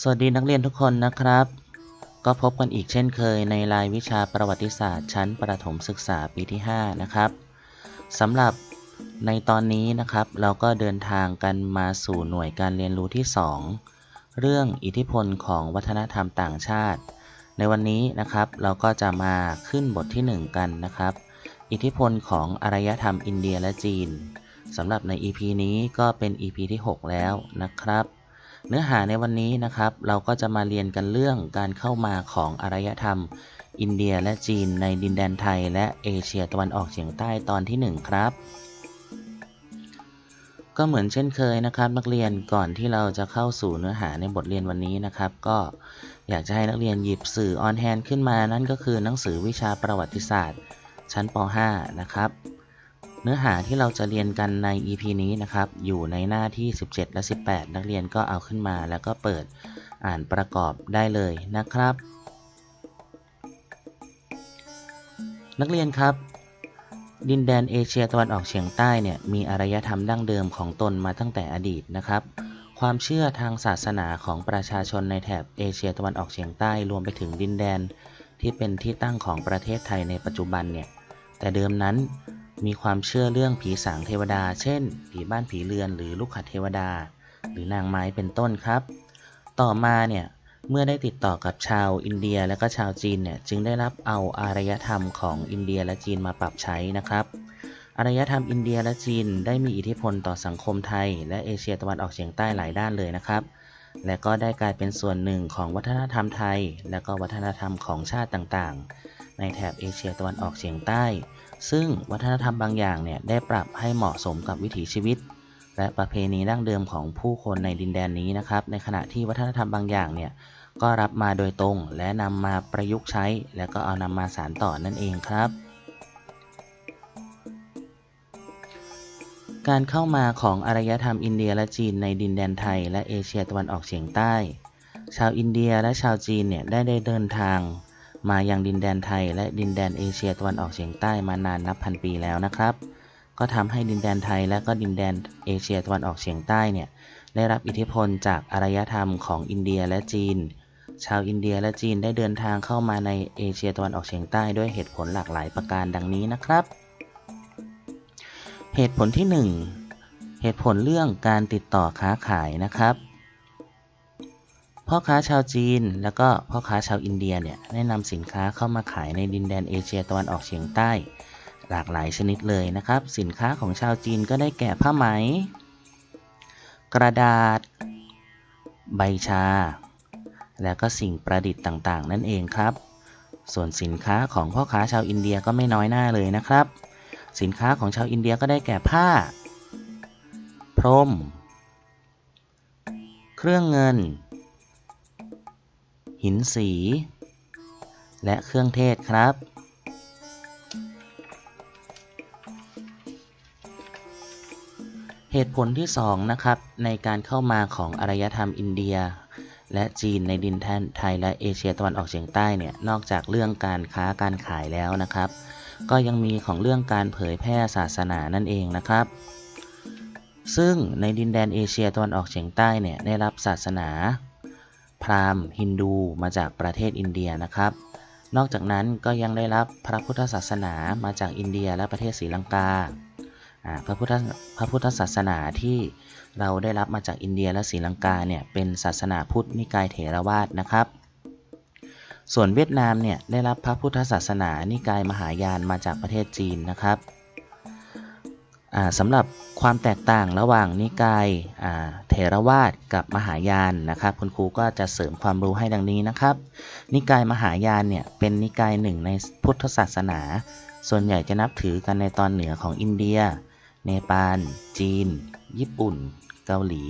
สวัสดีนักเรียนทุกคนนะครับ ก็พบกันอีกเช่นเคยในรายวิชาประวัติศาสตร์ ชั้นประถมศึกษาปีที่ 5 นะครับสำหรับในตอนนี้นะครับ เราก็เดินทางกันมาสู่หน่วยการเรียนรู้ที่ 2 เรื่องอิทธิพลของวัฒนธรรมต่างชาติ ในวันนี้นะครับเราก็จะมาขึ้นบทที่ 1 กันนะครับ อิทธิพลของอารยธรรมอินเดียและจีนสำหรับใน EP นี้ก็เป็น EP ที่ 6 แล้วนะครับ เนื้อหาในวันนี้นะครับ เราก็จะมาเรียนกันเรื่องการเข้ามาของอารยธรรม อินเดียและจีนในดินแดนไทย และเอเชียตะวันออกเฉียงใต้ตอนที่ 1 ครับ ก็เหมือนเช่นเคยนะครับ นักเรียนก่อนที่เราจะเข้าสู่เนื้อหาในบทเรียนวันนี้นะครับ ก็อยากจะให้นักเรียนหยิบสื่อออนแฮนขึ้นมานั่นก็คือหนังสือวิชาประวัติศาสตร์ ชั้นป .5 นะครับ เนื้อหาที่เราจะเรียนกันใน EP นี้นะครับ อยู่ในหน้าที่ 17 และ 18 นักเรียนก็เอาขึ้นมาแล้วก็เปิดอ่านประกอบได้เลยนะครับ นักเรียนครับ ดินแดนเอเชียตะวันออกเฉียงใต้เนี่ยมีอารยธรรมดั้งเดิมของตนมาตั้งแต่อดีตนะครับ ความเชื่อทางศาสนาของประชาชนในแถบเอเชียตะวันออกเฉียงใต้รวมไปถึงดินแดนที่เป็นที่ตั้งของประเทศไทยในปัจจุบันเนี่ยแต่เดิมนั้น มีความเชื่อเรื่องผีสางเทวดา เช่น ผีบ้านผีเรือนหรือลูกขัดเทวดา หรือนางไม้เป็นต้นครับ ต่อมาเนี่ยเมื่อได้ติดต่อกับชาวอินเดียและก็ชาวจีนเนี่ยจึงได้รับเอาอารยธรรมของอินเดียและจีนมาปรับใช้นะครับอารยธรรมอินเดียและจีนได้มีอิทธิพลต่อสังคมไทย และเอเชียตะวันออกเฉียงใต้หลายด้านเลยนะครับ และก็ได้กลายเป็นส่วนหนึ่งของวัฒนธรรมไทย และก็วัฒนธรรมของชาติต่างๆ ในแถบเอเชียตะวันออกเฉียงใต้ ซึ่งวัฒนธรรมบางอย่างเนี่ยได้ปรับให้เหมาะสมกับวิถีชีวิต และประเพณีดั้งเดิมของผู้คนในดินแดนนี้นะครับ ในขณะที่วัฒนธรรมบางอย่างเนี่ยก็รับมาโดยตรง และนำมาประยุกต์ใช้ และก็เอานำมาสานต่อนั่นเองครับ การเข้ามาของอารยธรรมอินเดียและจีนในดินแดนไทย และเอเชียตะวันออกเฉียงใต้ ชาวอินเดียและชาวจีนเนี่ยได้ได้เดินทาง มายังดินแดนไทยและดินแดนเอเชียตะวันออกเฉียงใต้มานานนับพันปีแล้วนะครับ ก็ทำให้ดินแดนไทยและก็ดินแดนเอเชียตะวันออกเฉียงใต้เนี่ยได้รับอิทธิพลจากอารยธรรมของอินเดียและจีน ชาวอินเดียและจีนได้เดินทางเข้ามาในเอเชียตะวันออกเฉียงใต้ด้วยเหตุผลหลากหลายประการดังนี้นะครับ เหตุผลที่ 1 เหตุผลเรื่องการติดต่อค้าขายนะครับ พ่อค้าชาวจีน แล้วก็พ่อค้าชาวอินเดียเนี่ยได้นำสินค้าเข้ามาขายในดินแดนเอเชียตะวันออกเฉียงใต้ หลากหลายชนิดเลยนะครับ สินค้าของชาวจีนก็ได้แก่ผ้าไหม กระดาษ ใบชา และก็สิ่งประดิษฐ์ต่างๆ นั่นเองครับ ส่วนสินค้าของพ่อค้าชาวอินเดียก็ไม่น้อยหน้าเลยนะครับ สินค้าของชาวอินเดียก็ได้แก่ผ้า พรม เครื่องเงิน หินสี และเครื่องเทศครับ เหตุผลที่ 2 นะครับ ในการเข้ามาของอารยธรรมอินเดีย และจีนในดินแดนไทยและเอเชียตะวันออกเฉียงใต้เนี่ยนอกจากเรื่องการค้าการขายแล้วนะครับ ก็ยังมีของเรื่องการเผยแพร่ศาสนานั่นเองนะครับซึ่งในดินแดนเอเชียตะวันออกเฉียงใต้เนี่ยได้รับศาสนา พราหมณ์ฮินดูมาจากประเทศอินเดียนะครับ นอกจากนั้นก็ยังได้รับพระพุทธศาสนามาจากอินเดียและประเทศศรีลังกาพระพุทธพระพุทธศาสนาที่เราได้รับมาจากอินเดียและศรีลังกาเนี่ยเป็นศาสนาพุทธนิกายเถรวาทนะครับ ส่วนเวียดนามเนี่ยได้รับพระพุทธศาสนานิกายมหายานมาจากประเทศจีนนะครับ สำหรับความแตกต่างระหว่างนิกายเถรวาทกับมหายานนะครับ คุณครูก็จะเสริมความรู้ให้ดังนี้นะครับ นิกายมหายานเนี่ยเป็นนิกายหนึ่งในพุทธศาสนา ส่วนใหญ่จะนับถือกันในตอนเหนือของอินเดีย เนปาล จีน ญี่ปุ่น เกาหลี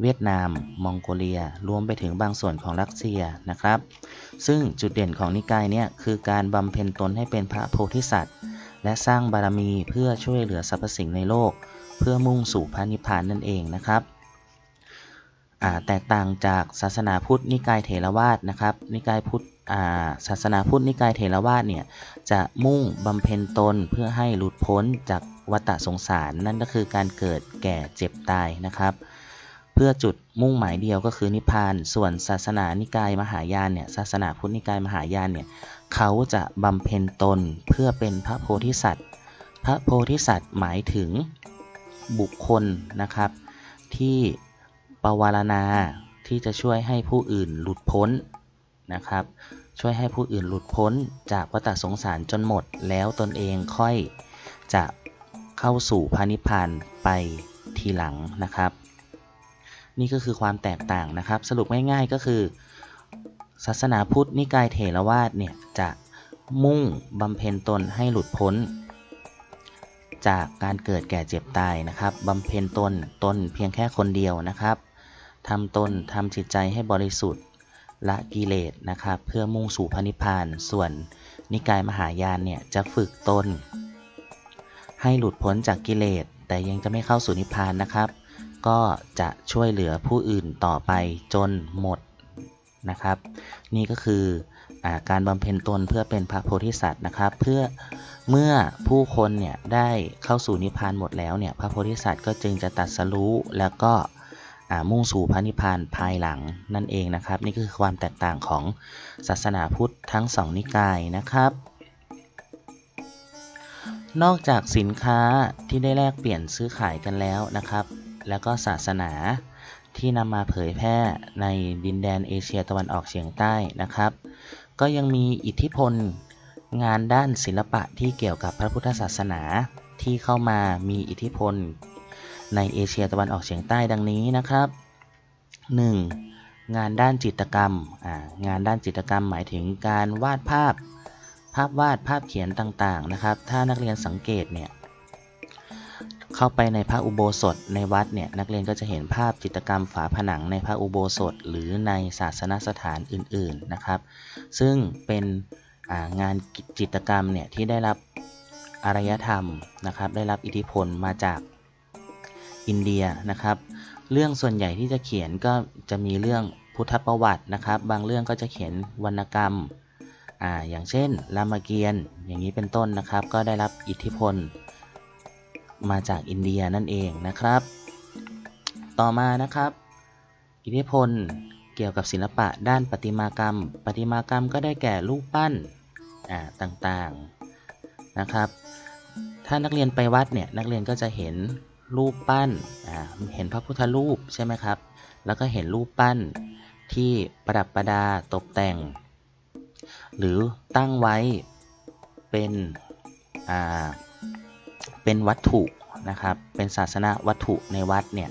เวียดนาม มองโกเลีย รวมไปถึงบางส่วนของรัสเซียนะครับ ซึ่งจุดเด่นของนิกายเนี่ยคือการบำเพ็ญตนให้เป็นพระโพธิสัตว์ และสร้างบารมีเพื่อช่วยเหลือสรรพสิ่งในโลก เพื่อมุ่งสู่พระนิพพานนั่นเองนะครับแตกต่างจากศาสนาพุทธนิกายเถรวาทนะครับ นิกายพุทธศาสนาพุทธนิกายเถรวาทเนี่ยจะมุ่งบำเพ็ญตนเพื่อให้หลุดพ้นจากวัฏสงสารนั่นก็คือการเกิดแก่เจ็บตายนะครับ เพื่อจุดมุ่งหมายเดียวก็คือนิพพาน ส่วนศาสนานิกายมหายานเนี่ยศาสนาพุทธนิกายมหายานเนี่ย เขาจะบำเพ็ญตนเพื่อเป็นพระโพธิสัตว์ พระโพธิสัตว์หมายถึงบุคคลนะครับ ที่ปวารณาที่จะช่วยให้ผู้อื่นหลุดพ้นนะครับ ช่วยให้ผู้อื่นหลุดพ้นจากวัฏสงสารจนหมด แล้วตนเองค่อยจะเข้าสู่พระนิพพานไปทีหลังนะครับ นี่ก็คือความแตกต่างนะครับ สรุปง่ายๆก็คือ ศาสนาพุทธนิกายเถรวาทเนี่ย จะมุ่งบำเพ็ญตนให้หลุดพ้น จากการเกิดแก่เจ็บตายนะครับบำเพ็ญตนตนเพียงแค่คนเดียวนะครับทำตนทำจิตใจให้บริสุทธิ์ละกิเลสนะครับ เพื่อมุ่งสู่พระนิพพาน ส่วนนิกายมหายานเนี่ยจะฝึกตน ให้หลุดพ้นจากกิเลส แต่ยังจะไม่เข้าสู่นิพพานนะครับ ก็จะช่วยเหลือผู้อื่นต่อไปจนหมดนะครับ นี่ก็คืออ การบำเพ็ญตนเพื่อเป็นพระโพธิสัตว์นะครับ เพื่อเมื่อผู้คนเนี่ยได้เข้าสู่นิพพานหมดแล้วเนี่ยพระโพธิสัตว์ก็จึงจะตัดสรู้แล้วก็มุ่งสู่พระนิพพานภายหลังนั่นเองนะครับ นี่คือความแตกต่างของศาสนาพุทธทั้งสองนิกายนะครับ นอกจากสินค้าที่ได้แลกเปลี่ยนซื้อขายกันแล้วนะครับ แล้วก็ศาสนาที่นำมาเผยแพร่ในดินแดนเอเชียตะวันออกเฉียงใต้นะครับ ก็ยังมีอิทธิพล งานด้านศิลปะที่เกี่ยวกับพระพุทธศาสนาที่เข้ามามีอิทธิพล ในเอเชียตะวันออกเฉียงใต้ดังนี้นะครับ 1. งานด้านจิตรกรรม งานด้านจิตรกรรมหมายถึงการวาดภาพ ภาพวาดภาพเขียนต่างๆนะครับ ถ้านักเรียนสังเกตเนี่ย เข้าไปในพระอุโบสถในวัดเนี่ยนักเรียนก็จะเห็นภาพจิตรกรรมฝาผนังในพระอุโบสถ หรือในศาสนสถานอื่นๆนะครับ ซึ่งเป็นงานจิตรกรรมเนี่ยที่ได้รับอารยธรรมนะครับ ได้รับอิทธิพลมาจากอินเดียนะครับ เรื่องส่วนใหญ่ที่จะเขียนก็จะมีเรื่องพุทธประวัตินะครับ บางเรื่องก็จะเขียนวรรณกรรมอ่าอย่างเช่นรามเกียรติ์อย่างนี้เป็นต้นนะครับ ก็ได้รับอิทธิพล มาจากอินเดียนั่นเองนะครับ ต่อมานะครับ อิทธิพลเกี่ยวกับศิลปะด้านประติมากรรมประติมากรรมก็ได้แก่รูปปั้นต่างๆนะครับ ถ้านักเรียนไปวัดเนี่ยนักเรียนก็จะเห็นรูปปั้นเห็นพระพุทธรูปใช่ไหมครับ แล้วก็เห็นรูปปั้นที่ประดับประดาตกแต่ง หรือตั้งไว้เป็นอ่า เป็นวัตถุนะครับ เป็นศาสนาวัตถุในวัดเนี่ย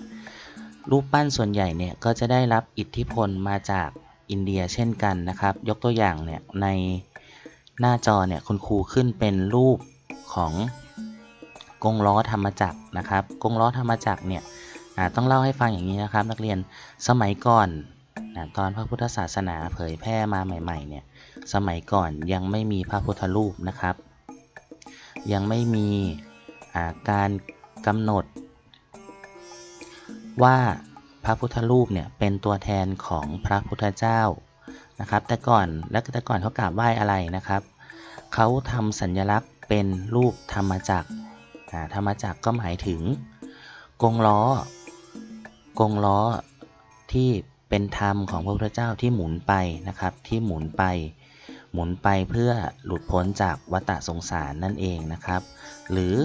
รูปปั้นส่วนใหญ่เนี่ยก็จะได้รับอิทธิพลมาจากอินเดียเช่นกันนะครับ ยกตัวอย่างเนี่ยในหน้าจอเนี่ยคุณครูขึ้นเป็นรูปของกงล้อธรรมจักรนะครับ กงล้อธรรมจักรเนี่ยต้องเล่าให้ฟังอย่างนี้นะครับ นักเรียนสมัยก่อนนะตอนพระพุทธศาสนาเผยแพร่มาใหม่ๆเนี่ยสมัยก่อนยังไม่มีพระพุทธรูปนะครับ ยังไม่มี การกำหนด ว่าพระพุทธรูปเนี่ยเป็นตัวแทนของพระพุทธเจ้านะครับ แต่ก่อนและแต่ก่อนเขากราบไหว้อะไรนะครับเขาทำสัญลักษณ์เป็นรูปธรรมจักรธรรมจักรก็หมายถึง กงล้อกงล้อที่เป็นธรรมของพระพุทธเจ้าที่หมุนไปนะครับที่หมุนไป หมุนไปเพื่อหลุดพ้นจากวัฏสงสารนั่นเองนะครับ หรือ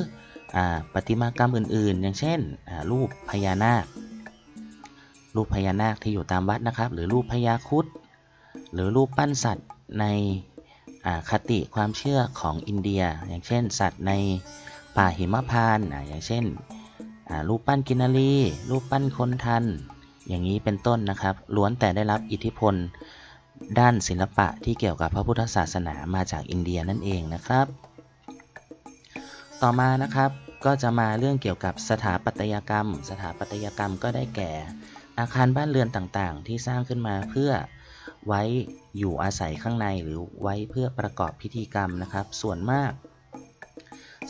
ปฏิมากรรมอื่นๆ อย่างเช่นรูปพญานาค รูปพญานาคที่อยู่ตามวัดนะครับ หรือรูปพญาคุดหรือรูปปั้นสัตว์ในคติความเชื่อของอินเดีย อย่างเช่น สัตว์ในป่าหิมพานต์อย่างเช่นรูปปั้นกินนารีรูปปั้นคนทัน อย่างนี้เป็นต้นนะครับ ล้วนแต่ได้รับอิทธิพลด้านศิลปะที่เกี่ยวกับพระพุทธศาสนามาจากอินเดียนั่นเองนะครับ ต่อมานะครับก็จะมาเรื่องเกี่ยวกับสถาปัตยกรรม สถาปัตยกรรมก็ได้แก่ อาคารบ้านเรือนต่างๆ ที่สร้างขึ้นมาเพื่อไว้อยู่อาศัยข้างในหรือไว้เพื่อประกอบพิธีกรรมนะครับ ส่วนมาก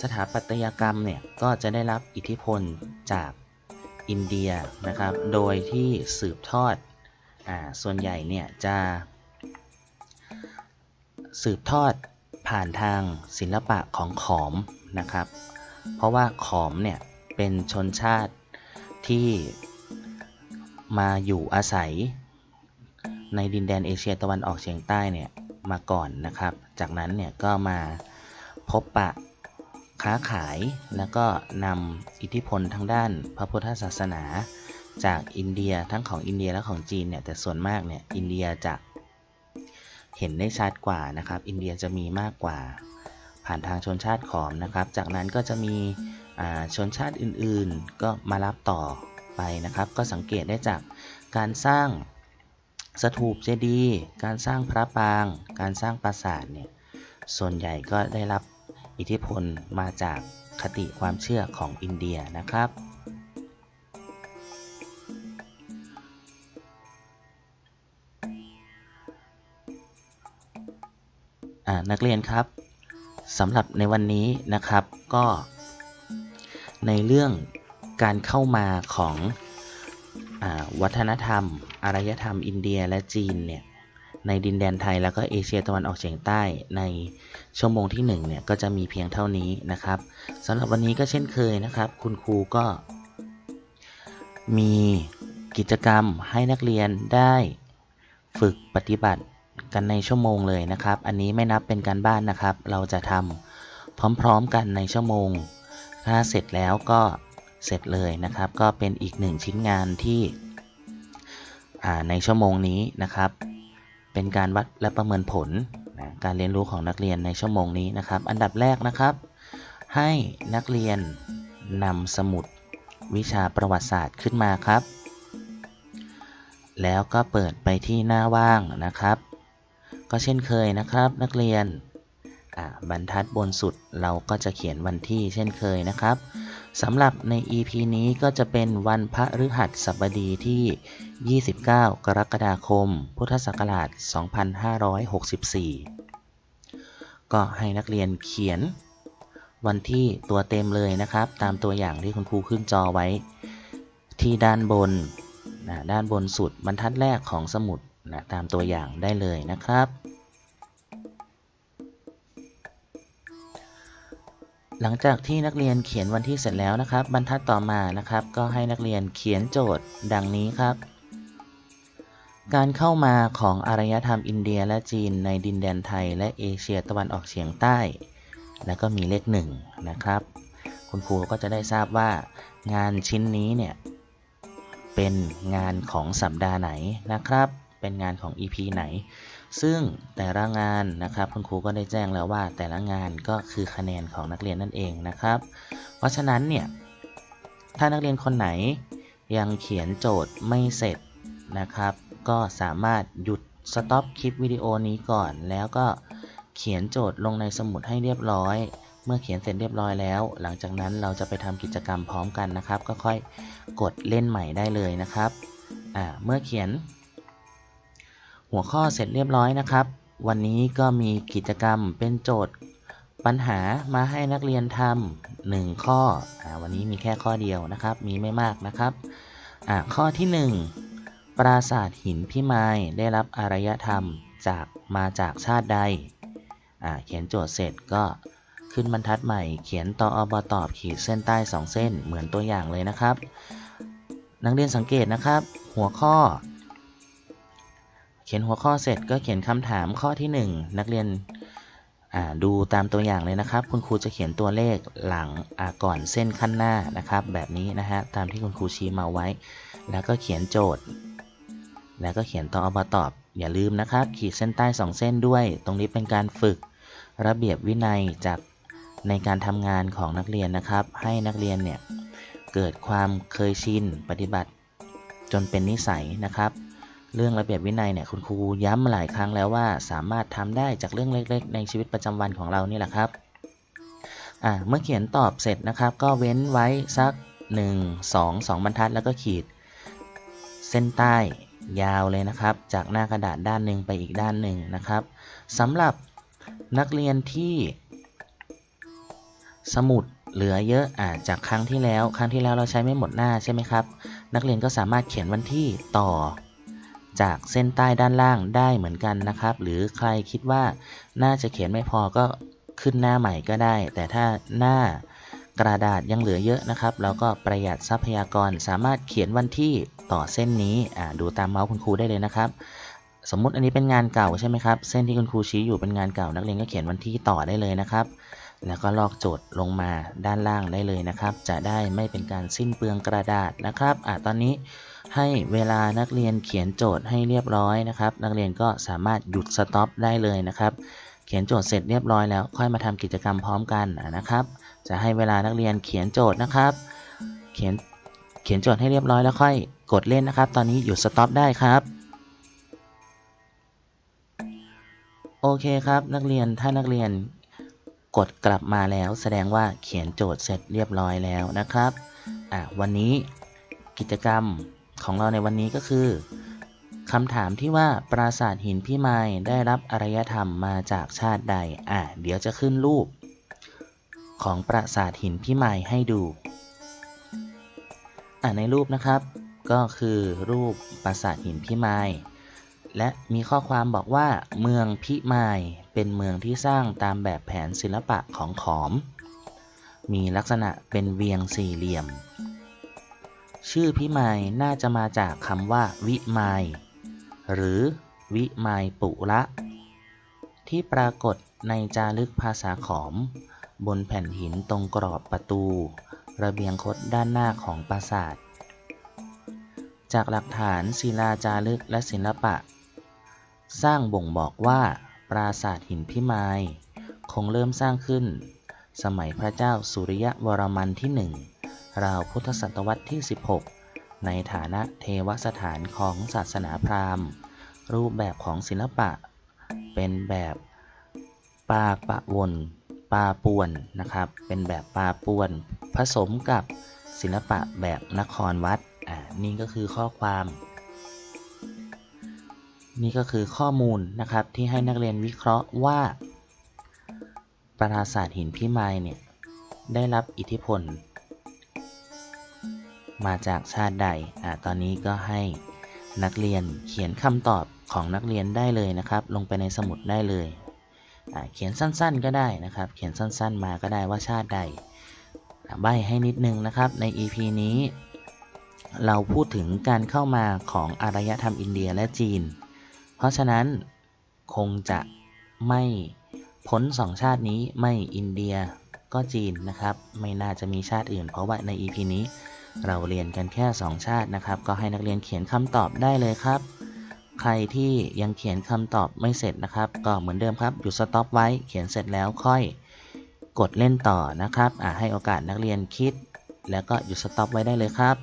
สถาปัตยกรรมเนี่ยก็จะได้รับอิทธิพลจากอินเดียนะครับ โดยที่สืบทอดอ่าส่วนใหญ่เนี่ยจะสืบทอดผ่านทางศิลปะของขอม นะครับ เพราะว่าขอมเนี่ยเป็นชนชาติที่มาอยู่อาศัยในดินแดนเอเชียตะวันออกเฉียงใต้เนี่ยมาก่อนนะครับ จากนั้นเนี่ยก็มาพบปะค้าขายแล้วก็นำอิทธิพลทางด้านพระพุทธศาสนา จากอินเดียทั้งของอินเดียและของจีนเนี่ยแต่ส่วนมากเนี่ยอินเดียจะเห็นได้ชัดกว่านะครับ อินเดียจะมีมากกว่า ผ่านทางชนชาติขอมนะครับ จากนั้นก็จะมีชนชาติอื่นๆ ก็มารับต่อไปนะครับ ก็สังเกตได้จากการสร้างสถูปเจดีย์การสร้างพระปาง การสร้างปราสาทเนี่ยส่วนใหญ่ก็ได้รับอิทธิพลมาจากคติความเชื่อของอินเดียนะครับนักเรียนครับ สำหรับในวันนี้นะครับก็ ในเรื่องการเข้ามาของอวัฒนธรรม อารยธรรมอินเดียและจีนเนี่ยในดินแดนไทยแล้วก็เอเชียตะวันออกเฉียงใต้ในชั่วโมงที่1เนี่ยก็จะมีเพียงเท่านี้นะครับสำหรับวันนี้ก็เช่นเคยนะครับ คุณครูก็ มีกิจกรรมให้นักเรียนได้ฝึกปฏิบัติ กันในชั่วโมงเลยนะครับ อันนี้ไม่นับเป็นการบ้านนะครับ เราจะทำพร้อมๆกันในชั่วโมง ถ้าเสร็จแล้วก็เสร็จเลยนะครับ ก็เป็นอีกหนึ่งชิ้นงานที่ในชั่วโมงนี้นะครับ เป็นการวัดและประเมินผลนะการเรียนรู้ของนักเรียนในชั่วโมงนี้นะครับ อันดับแรกนะครับ ให้นักเรียนนำสมุดวิชาประวัติศาสตร์ขึ้นมาครับ แล้วก็เปิดไปที่หน้าว่างนะครับ ก็เช่นเคยนะครับนักเรียนบรรทัดบนสุดเราก็จะเขียนวันที่เช่นเคยนะครับสำหรับใน EP นี้ก็จะเป็นวันพระฤหัสบดีที่ 29 กรกฎาคม พุทธศักราช 2564 ก็ให้นักเรียนเขียนวันที่ตัวเต็มเลยนะครับ ตามตัวอย่างที่คุณครูขึ้นจอไว้ ที่ด้านบน ด้านบนสุดบรรทัดแรกของสมุด นะตามตัวอย่างได้เลยนะครับ หลังจากที่นักเรียนเขียนวันที่เสร็จแล้วนะครับ บรรทัดต่อมานะครับ ก็ให้นักเรียนเขียนโจทย์ดังนี้ครับ การเข้ามาของอารยธรรมอินเดียและจีนในดินแดนไทย และเอเชียตะวันออกเฉียงใต้ แล้วก็มีเลขหนึ่งนะครับ คุณครูก็จะได้ทราบว่างานชิ้นนี้เนี่ยเป็นงานของสัปดาห์ไหนนะครับ เป็นงานของ EP ไหน ซึ่งแต่ละงานนะครับคุณครูก็ได้แจ้งแล้วว่าแต่ละงานก็คือคะแนนของนักเรียนนั่นเองนะครับ เพราะฉะนั้นเนี่ยถ้านักเรียนคนไหนยังเขียนโจทย์ไม่เสร็จนะครับ ก็สามารถหยุดสต็อปคลิปวิดีโอนี้ก่อน แล้วก็เขียนโจทย์ลงในสมุดให้เรียบร้อย เมื่อเขียนเสร็จเรียบร้อยแล้ว หลังจากนั้นเราจะไปทำกิจกรรมพร้อมกันนะครับ ก็ค่อยกดเล่นใหม่ได้เลยนะครับเมื่อเขียน หัวข้อเสร็จเรียบร้อยนะครับ วันนี้ก็มีกิจกรรมเป็นโจทย์ปัญหามาให้นักเรียนทำหนึ่งข้ออวันนี้มีแค่ข้อเดียวนะครับ มีไม่มากนะครับ ข้อที่ 1 ปราสาทหินพิมายได้รับอารยธรรมจากมาจากชาติใด เขียนโจทย์เสร็จก็ขึ้นบรรทัดใหม่ เขียนต่ออบตอบขีดเส้นใต้ 2 เส้นเหมือนตัวอย่างเลยนะครับ นักเรียนสังเกตนะครับ หัวข้อ เขียนหัวข้อเสร็จก็เขียนคำถามข้อที่ 1 นักเรียนดูตามตัวอย่างเลยนะครับ คุณครูจะเขียนตัวเลขหลังก่อนเส้นขั้นหน้านะครับ แบบนี้นะฮะตามที่คุณครูชี้มาไว้ แล้วก็เขียนโจทย์ แล้วก็เขียนต่ออบตอบ อย่าลืมนะครับ ขีดเส้นใต้ 2 เส้นด้วย ตรงนี้เป็นการฝึกระเบียบวินัยจากในการทำงานของนักเรียนนะครับ ให้นักเรียนเนี่ยเกิดความเคยชินปฏิบัติจนเป็นนิสัยนะครับ เรื่องระเบียบวินัยเนี่ยคุณครูย้ำมาหลายครั้งแล้วว่า สามารถทำได้จากเรื่องเล็ก ๆ ในชีวิตประจำวันของเรานี่แหละครับเมื่อเขียนตอบเสร็จนะครับ ก็เว้นไว้สัก 1 2 2 บรรทัดแล้วก็ขีด เส้นใต้ยาวเลยนะครับ จากหน้ากระดาษด้านหนึ่งไปอีกด้านหนึ่งนะครับสำหรับนักเรียนที่สมุดเหลือเยอะอาจากครั้งที่แล้ว ครั้งที่แล้วเราใช้ไม่หมดหน้าใช่ไหมครับ นักเรียนก็สามารถเขียนวันที่ต่อ จากเส้นใต้ด้านล่างได้เหมือนกันนะครับ หรือใครคิดว่าน่าจะเขียนไม่พอก็ขึ้นหน้าใหม่ก็ได้ แต่ถ้าหน้ากระดาษยังเหลือเยอะนะครับ เราก็ประหยัดทรัพยากรสามารถเขียนวันที่ต่อเส้นนี้ดูตามเมาส์คุณครูได้เลยนะครับ สมมุติอันนี้เป็นงานเก่าใช่ไหมครับ เส้นที่คุณครูชี้อยู่เป็นงานเก่านักเรียนก็เขียนวันที่ต่อได้เลยนะครับ แล้วก็ลอกโจทย์ลงมาด้านล่างได้เลยนะครับ จะได้ไม่เป็นการสิ้นเปลืองกระดาษนะครับอะตอนนี้ ให้เวลานักเรียนเขียนโจทย์ให้เรียบร้อยนะครับ นักเรียนก็สามารถหยุดสต็อปได้เลยนะครับ เขียนโจทย์เสร็จเรียบร้อยแล้ว ค่อยมาทำกิจกรรมพร้อมกันนะครับ จะให้เวลานักเรียนเขียนโจทย์นะครับ เขียนเขียนโจทย์ให้เรียบร้อยแล้วค่อยกดเล่นนะครับ ตอนนี้หยุดสต็อปได้ครับโอเคครับ นักเรียนถ้านักเรียนกดกลับมาแล้ว แสดงว่าเขียนโจทย์เสร็จเรียบร้อยแล้วนะครับอะวันนี้กิจกรรม ของเราในวันนี้ก็คือคำถามที่ว่าปราสาทหินพี่ไม้ได้รับอารยธรรมมาจากชาติใด อะ เดี๋ยวจะขึ้นรูป ของปราสาทหินพี่ไม้ให้ดู อะในรูปนะครับ ก็คือรูปปราสาทหินพี่ไม้และมีข้อความบอกว่า เมืองพิมายเป็นเมืองที่สร้างตามแบบแผนศิลปะของขอม มีลักษณะเป็นเวียงสี่เหลี่ยม ชื่อพิมายน่าจะมาจากคำว่า วิมายหรือวิมายปุระ ที่ปรากฏในจารึกภาษาขอม บนแผ่นหินตรงกรอบประตู ระเบียงคดด้านหน้าของปราสาท จากหลักฐานศิลาจารึกและศิลปะ สร้างบ่งบอกว่า ปราสาทหินพิมาย คงเริ่มสร้างขึ้น สมัยพระเจ้าสุริยะวรมันที่หนึ่ง ราวพุทธศตวรรษที่ 16 ในฐานะเทวสถานของศาสนาพราหมณ์ รูปแบบของศิลปะ เป็นแบบปาปะวนปาป่วนนะครับ เป็นแบบปาป่วน ผสมกับศิลปะแบบนครวัดอ่านี่ก็คือข้อความ นี่ก็คือข้อมูลนะครับที่ให้นักเรียนวิเคราะห์ว่าปราสาทหินพิมายเนี่ยได้รับอิทธิพล มาจากชาติใดอ่าตอนนี้ก็ให้นักเรียนเขียนคำตอบของนักเรียนได้เลยนะครับ ลงไปในสมุดได้เลยเขียนสั้นๆก็ได้นะครับ เขียนสั้นๆมาก็ได้ว่าชาติใด ใบให้นิดนึงนะครับ ใน EP นี้ เราพูดถึงการเข้ามาของอารยธรรมอินเดียและจีน เพราะฉะนั้นคงจะไม่พ้นสองชาตินี้ไม่อินเดียก็จีนนะครับ ไม่น่าจะมีชาติอื่น เพราะว่าใน EP นี้ เราเรียนกันแค่ 2 ชาตินะครับ ก็ให้นักเรียนเขียนคำตอบได้เลยครับ ใครที่ยังเขียนคำตอบไม่เสร็จนะครับ ก็เหมือนเดิมครับหยุดสต็อปไว้เขียนเสร็จแล้วค่อยกดเล่นต่อนะครับอ่าให้โอกาสนักเรียนคิด แล้วก็หยุดสต็อปไว้ได้เลยครับ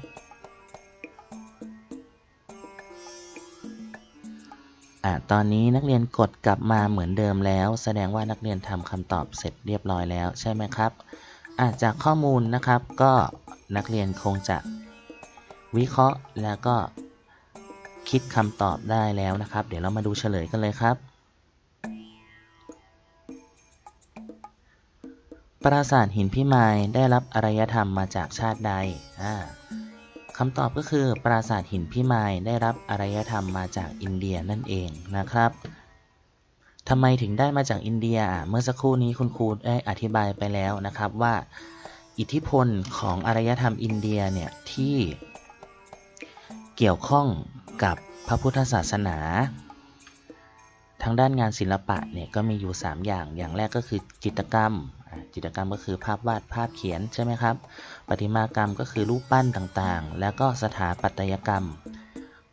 อ่าตอนนี้นักเรียนกดกลับมาเหมือนเดิมแล้ว แสดงว่านักเรียนทำคำตอบเสร็จเรียบร้อยแล้วใช่ไหมครับ อ่าจากข้อมูลนะครับก็นักเรียนคงจะวิเคราะห์แล้วก็คิดคำตอบได้แล้วนะครับ เดี๋ยวเรามาดูเฉลยกันเลยครับ ปราสาทหินพิมายได้รับอารยธรรมมาจากชาติใดคำตอบก็คือปราสาทหินพิมายได้รับอารยธรรมมาจากอินเดียนั่นเองนะครับ ทำไมถึงได้มาจากอินเดีย เมื่อสักครู่นี้คุณครูได้อธิบายไปแล้วนะครับว่า อิทธิพลของอารยธรรมอินเดียเนี่ยที่เกี่ยวข้องกับพระพุทธศาสนา ทางด้านงานศิลปะเนี่ยก็มีอยู่ 3 อย่าง อย่างแรกก็คือจิตรกรรม จิตรกรรมก็คือภาพวาดภาพเขียนใช่ไหมครับ ประติมากรรมก็คือรูปปั้นต่างๆ แล้วก็สถาปัตยกรรม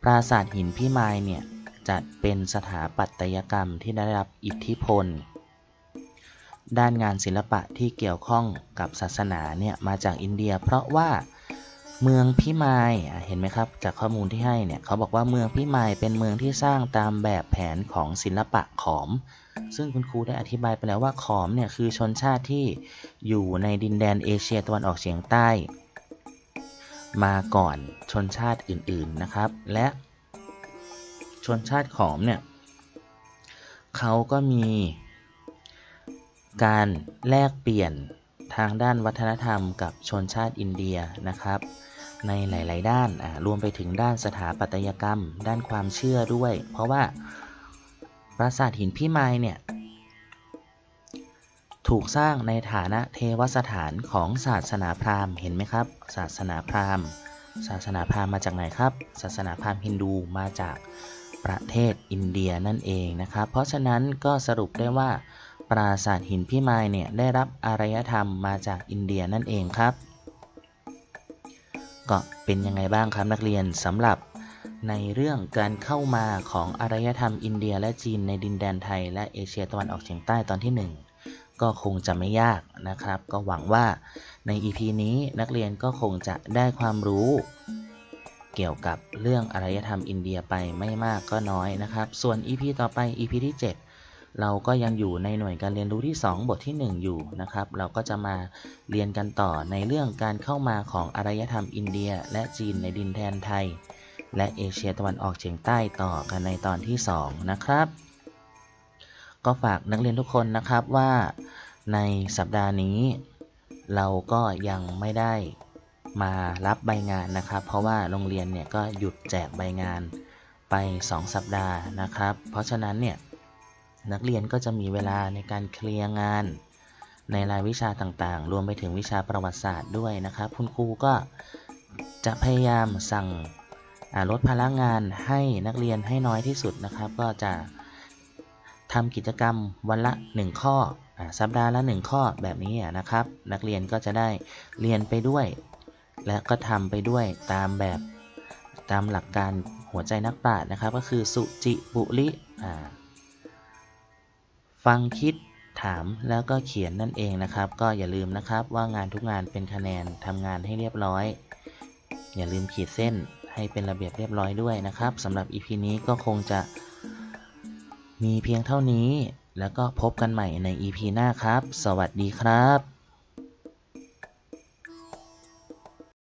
ปราสาทหินพิมายเนี่ย จัดเป็นสถาปัตยกรรมที่ได้รับอิทธิพล ด้านงานศิลปะที่เกี่ยวข้องกับศาสนาเนี่ยมาจากอินเดีย เพราะว่าเมืองพิมายเห็นไหมครับ จากข้อมูลที่ให้เนี่ยเขาบอกว่าเมืองพิมายเป็นเมืองที่สร้างตามแบบแผนของศิลปะขอม ซึ่งคุณครูได้อธิบายไปแล้วว่าขอมเนี่ยคือชนชาติที่อยู่ในดินแดนเอเชียตะวันออกเฉียงใต้ มาก่อนชนชาติอื่นๆนะครับ และ ชนชาติขอมเนี่ยเขาก็มีการแลกเปลี่ยนทางด้านวัฒนธรรมกับชนชาติอินเดียนะครับ ในหลาย ๆ ด้านรวมไปถึงด้านสถาปัตยกรรม ด้านความเชื่อด้วย เพราะว่าปราสาทหินพิมายเนี่ยถูกสร้างในฐานะเทวสถานของศาสนาพราหมณ์เห็นไหมครับ ศาสนาพราหมณ์ ศาสนาพราหมณ์มาจากไหนครับ ศาสนาพราหมณ์ฮินดูมาจาก ประเทศอินเดียนั่นเองนะครับ เพราะฉะนั้นก็สรุปได้ว่า ปราสาทหินพิมายเนี่ยได้รับอารยธรรมมาจากอินเดียนั่นเองครับ ก็เป็นยังไงบ้างครับนักเรียนสำหรับในเรื่องการเข้ามาของอารยธรรมอินเดียและจีนในดินแดนไทย และเอเชียตะวันออกเฉียงใต้ตอนที่ 1 ก็คงจะไม่ยากนะครับ ก็หวังว่าใน EP นี้นักเรียนก็คงจะได้ความรู้ เกี่ยวกับเรื่องอารยธรรมอินเดียไปไม่มากก็น้อยนะครับ ส่วน EP ต่อไป EP ที่ 7 เราก็ยังอยู่ในหน่วยการเรียนรู้ที่ 2 บทที่ 1 อยู่นะครับ เราก็จะมาเรียนกันต่อในเรื่องการเข้ามาของอารยธรรมอินเดีย และจีนในดินแดนไทย และเอเชียตะวันออกเฉียงใต้ต่อกันในตอนที่ 2 นะครับ ก็ฝากนักเรียนทุกคนนะครับว่าในสัปดาห์นี้ เราก็ยังไม่ได้ มารับใบงานนะครับ เพราะว่าโรงเรียนเนี่ยก็หยุดแจกใบงานไป 2 สัปดาห์นะครับ เพราะฉะนั้นเนี่ยนักเรียนก็จะมีเวลาในการเคลียร์งาน ในรายวิชาต่างๆ รวมไปถึงวิชาประวัติศาสตร์ด้วยนะครับ คุณครูก็จะพยายามสั่งลดภาระงานให้นักเรียนให้น้อยที่สุดนะครับ ก็จะทำกิจกรรมวันละ 1 ข้ออสัปดาห์ละ 1 ข้อแบบนี้นะครับ นักเรียนก็จะได้เรียนไปด้วย และก็ทำไปด้วยตามแบบตามหลักการหัวใจนักปราชญ์นะครับ ก็คือสุจิบุริฟังคิดถามแล้วก็เขียนนั่นเองนะครับ ก็อย่าลืมนะครับว่างานทุกงานเป็นคะแนนทำงานให้เรียบร้อย อย่าลืมขีดเส้นให้เป็นระเบียบเรียบร้อยด้วยนะครับสำหรับ EP นี้ก็คงจะมีเพียงเท่านี้ แล้วก็พบกันใหม่ใน EP หน้าครับ สวัสดีครับ